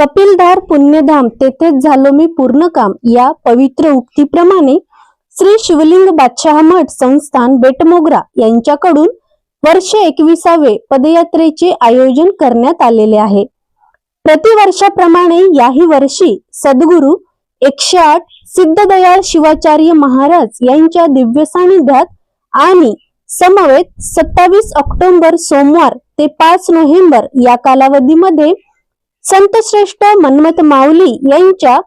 कपिलधार पुण्यधाम तेथेच झालो मी पूर्ण काम. या पवित्र उक्तीप्रमाणे श्री शिवलिंग बादशाह मठ संस्थान बेटमोगरा यांच्याकडून वर्ष एकविसावे पदयात्रेचे आयोजन करण्यात आलेले आहे. प्रतिवर्षाप्रमाणे याही वर्षी सद्गुरू एकशे आठ सिद्धदयाळ शिवाचार्य महाराज यांच्या दिव्य सानिध्यात आणि समवेत सत्तावीस ऑक्टोबर सोमवार ते पाच नोव्हेंबर या कालावधीमध्ये संतश्रेष्ठ मन्मथ माऊली यांच्या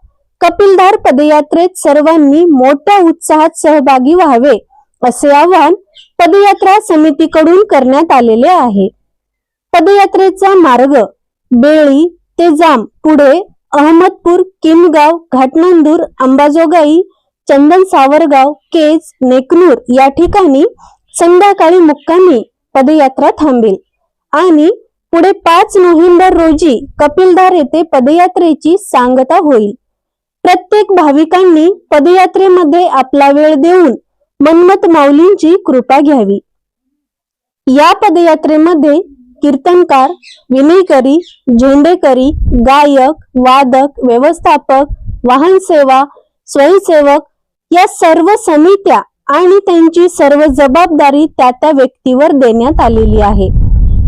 कपिलधार पदयात्रेत सर्वांनी मोठ्या उत्साहात सहभागी व्हावे असे आवाहन पदयात्रा समितीकडून करण्यात आलेले आहे. पदयात्रेचा मार्ग बेळी ते जाम पुढे अहमदपूर किमगाव घाटनांदूर अंबाजोगाई चंदन सावरगाव केज नेकनूर या ठिकाणी संध्याकाळी मुक्कामी पदयात्रा थांबेल. आणि पुढे पाच नोव्हेंबर रोजी कपिलधार येथे पदयात्रेची सांगता होईल. प्रत्येक भाविकांनी पदयात्रेमध्ये आपला वेळ देऊन मन्मथ माऊलींची कृपा घ्यावी. या पदयात्रेमध्ये कीर्तनकार विनयकरी झेंडेकरी गायक वादक व्यवस्थापक वाहन सेवा स्वयंसेवक या सर्व समित्या आणि त्यांची सर्व जबाबदारी त्या त्या व्यक्तीवर देण्यात आलेली आहे.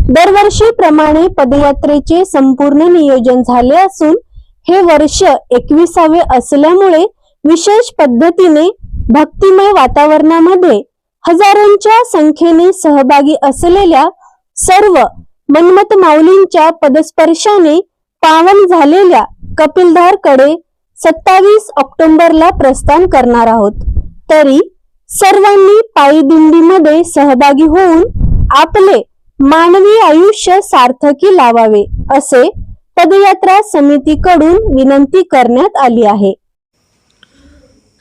दरवर्षीप्रमाणे पदयात्रेचे संपूर्ण नियोजन झाले असून हे वर्ष एकविसावे असल्यामुळे विशेष पद्धतीने भक्तिमय वातावरणामध्ये हजारोंच्या संख्येने सहभागी असलेल्या सर्व मन्मथ माऊलींच्या पदस्पर्शाने पावन झालेल्या कपिलधारकडे सत्तावीस ऑक्टोबरला प्रस्थान करणार आहोत. तरी सर्वांनी पायी दिंडीमध्ये सहभागी होऊन आपले मानवी आयुष्य सार्थकी लावावे असे पदयात्रा समितीकडून विनंती करण्यात आली आहे.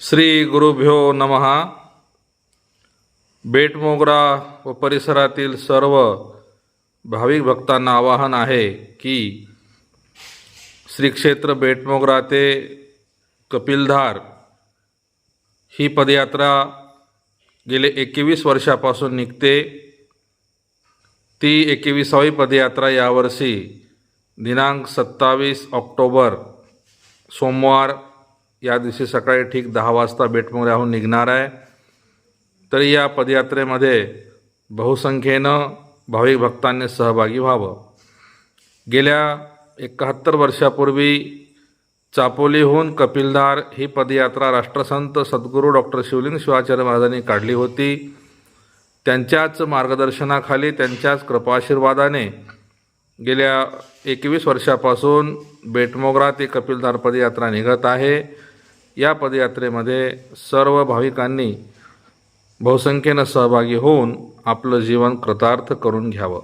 श्री गुरुभ्यो नमहा बेटमोगरा व परिसरातील सर्व भाविक भक्तांना आवाहन आहे की श्री क्षेत्र बेटमोगरा ते कपिलधार ही पदयात्रा गेले एकवीस वर्षापासून निघते. ती एकविसावी पदयात्रा यावर्षी दिनांक सत्तावीस ऑक्टोबर सोमवार या दिवशी सकाळी ठीक दहा वाजता बेटमोऱ्याहून निघणार आहे. तरी या पदयात्रेमध्ये बहुसंख्येनं भाविक भक्तांनी सहभागी व्हावं. गेल्या एकाहत्तर वर्षापूर्वी चापोलीहून कपिलधार ही पदयात्रा राष्ट्रसंत सद्गुरू डॉक्टर शिवलिंग शिवाचार्य महाराजांनी काढली होती. त्यांच्याच मार्गदर्शनाखाली त्यांच्याच कृपाशीर्वादाने गेल्या एकवीस वर्षापासून बेटमोगरा ते कपिलधार पदयात्रा निघत आहे. या पदयात्रेमध्ये सर्व भाविकांनी बहुसंख्येनं सहभागी होऊन आपलं जीवन कृतार्थ करून घ्यावं.